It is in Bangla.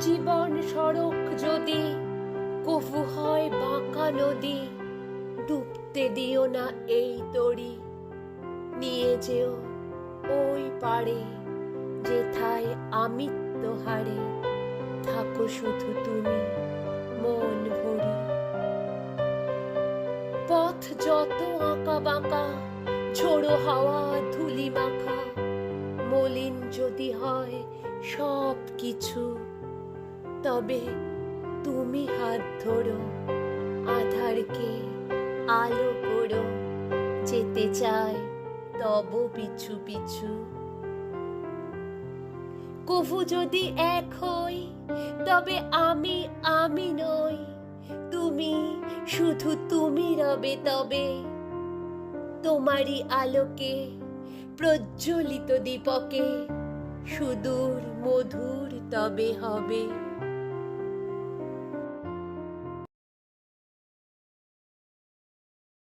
জীবন সড়ক যদি কফু হয় বাঁকা নদী, ডুবতে দিও না এই তরি নিয়ে যেও ওই পারে যেথায় আমিত্ব হারে। থাকো শুধু তুমি মন ভরি। পথ যত আঁকা বাঁকা, ঝোড়ো হাওয়া ধুলি মাখা, মলিন যদি হয় সব কিছু তবে তুমি হাত ধরো, আধারকে আলো করো, যেতে চায় তব পিছু পিছু। কভু যদি এক হই, তবে আমি আমি নই, তুমি শুধু তুমি রবে তবে। তোমারই আলোকে প্রজ্বলিত দীপকে সুদূর মধুর তবে হবে।